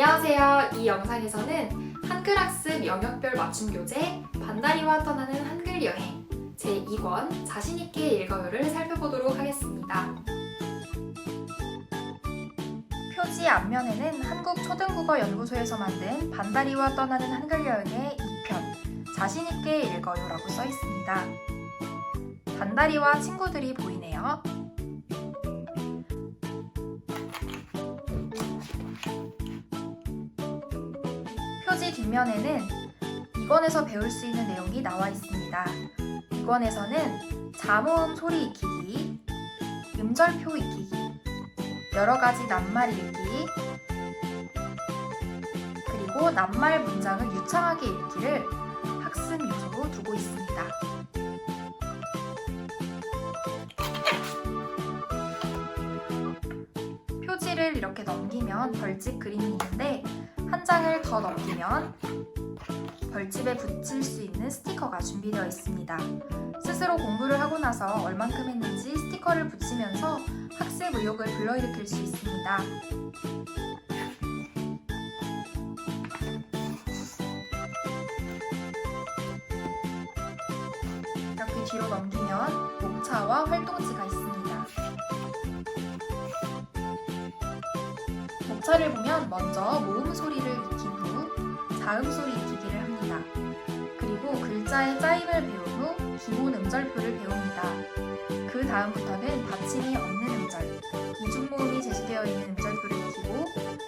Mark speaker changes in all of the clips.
Speaker 1: 영상에서는 한글학습 영역별 맞춤 교재 반다리와 떠나는 한글 여행 제2권 자신있게 읽어요를 살펴보도록 하겠습니다.
Speaker 2: 표지 앞면에는 한국초등국어연구소에서 만든 반다리와 떠나는 한글 여행의 2편 자신있게 읽어요라고 써 있습니다. 반다리와 친구들이 보이네요. 표지 뒷면에는 2권에서 배울 수 있는 내용이 나와 있습니다. 2권에서는 자모음 소리 익히기, 음절표 익히기, 여러 가지 낱말 읽기, 그리고 낱말 문장을 유창하게 읽기를 학습 요소로 두고 있습니다. 표지를 이렇게 넘기면 벌집 그림이 있는데 한 장을 더 넘기면 벌집에 붙일 수 있는 스티커가 준비되어 있습니다. 스스로 공부를 하고 나서 얼만큼 했는지 스티커를 붙이면서 학습 의욕을 불러일으킬 수 있습니다. 이렇게 뒤로 넘기면 목차와 활동지가 있습니다. 목차를 보면 먼저 모음 소리를 익힌 후 자음 소리 익히기를 합니다. 그리고 글자의 짜임을 배운 후 기본 음절표를 배웁니다. 그 다음부터는 받침이 없는 음절, 이중모음이 제시되어 있는 음절표를 익히고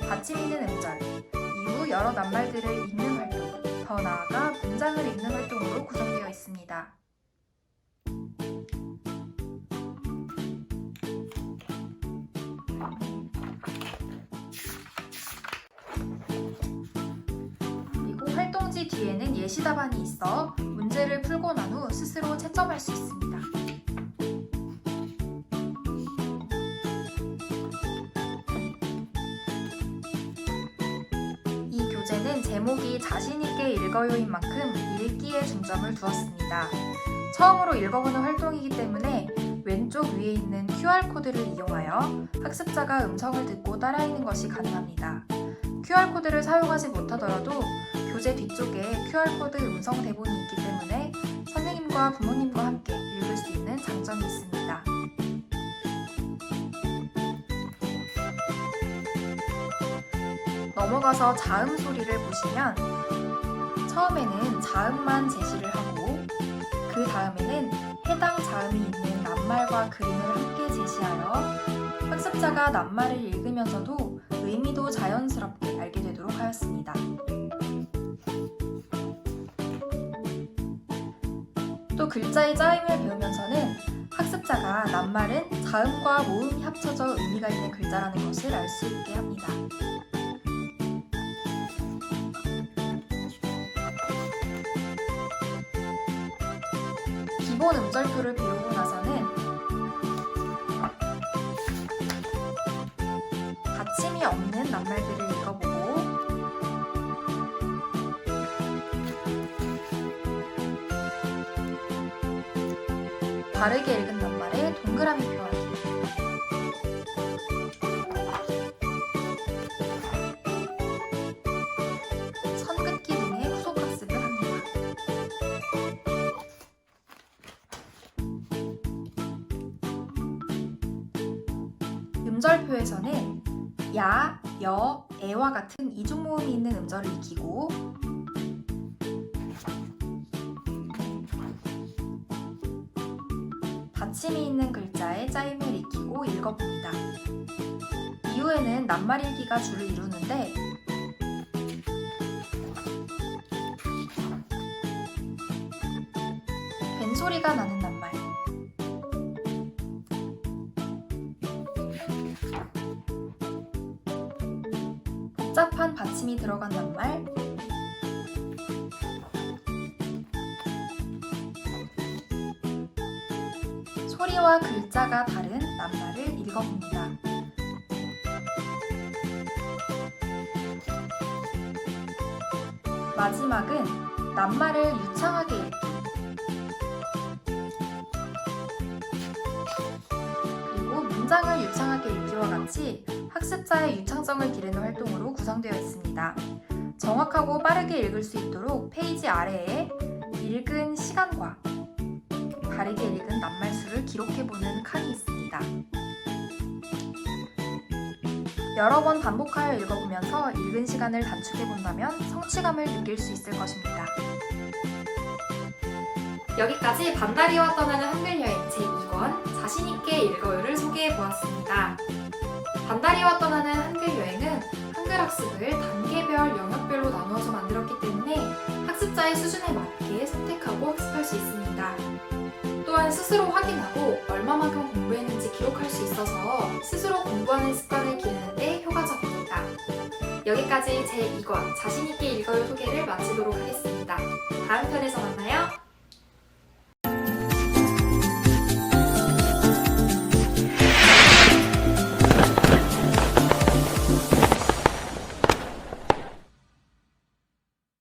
Speaker 2: 받침 있는 음절, 이후 여러 낱말들을 읽는 활동, 더 나아가 문장을 읽는 활동으로 구성되어 있습니다. 예시 답안이 있어 문제를 풀고 난 후 스스로 채점할 수 있습니다. 이 교재는 제목이 자신있게 읽어요인 만큼 읽기에 중점을 두었습니다. 처음으로 읽어보는 활동이기 때문에 왼쪽 위에 있는 QR코드를 이용하여 학습자가 음성을 듣고 따라 읽는 것이 가능합니다. QR코드를 사용하지 못하더라도 교재 뒤쪽에 QR코드 음성 대본이 있기 때문에 선생님과 부모님과 함께 읽을 수 있는 장점이 있습니다. 넘어가서 자음 소리를 보시면 처음에는 자음만 제시를 하고 그 다음에는 해당 자음이 있는 낱말과 그림을 함께 제시하여 학습자가 낱말을 읽으면서도 의미도 자연스럽게 알게 되도록 하였습니다. 글자의 짜임을 배우면서는 학습자가 낱말은 자음과 모음이 합쳐져 의미가 있는 글자라는 것을 알 수 있게 합니다. 기본 음절표를 배우고 나서는 받침이 없는 낱말들을 바르게 읽은 낱말에 동그라미 표하기 선긋기 등의 후속 학습을 합니다. 음절표에서는 야, 여, 애와 같은 이중 모음이 있는 음절을 익히고 받침이 있는 글자의 짜임을 익히고 읽어봅니다. 이후에는 낱말 읽기가 주를 이루는데 벤소리가 나는 낱말 복잡한 받침이 들어간 낱말 소리와 글자가 다른 낱말을 읽어봅니다. 마지막은 낱말을 유창하게 읽기. 그리고 문장을 유창하게 읽기와 같이 학습자의 유창성을 기르는 활동으로 구성되어 있습니다. 정확하고 빠르게 읽을 수 있도록 페이지 아래에 읽은 시간과 바르게 읽은 낱말수를 기록해보는 칸이 있습니다. 여러 번 반복하여 읽어보면서 읽은 시간을 단축해본다면 성취감을 느낄 수 있을 것입니다.
Speaker 1: 여기까지 반다리와 떠나는 한글 여행 제2권 자신있게 읽어요를 소개해 보았습니다. 반다리와 떠나는 한글 여행은 한글 학습을 단계별, 영역별로 나누어서 만들었기 때문에 학습자의 수준에 맞게 선택하고 학습할 수 있습니다. 또한 스스로 확인하고 얼마만큼 공부했는지 기록할 수 있어서 스스로 공부하는 습관을 기르는데 효과적입니다. 여기까지 제2권 자신있게 읽어요 소개를 마치도록 하겠습니다. 다음 편에서 만나요.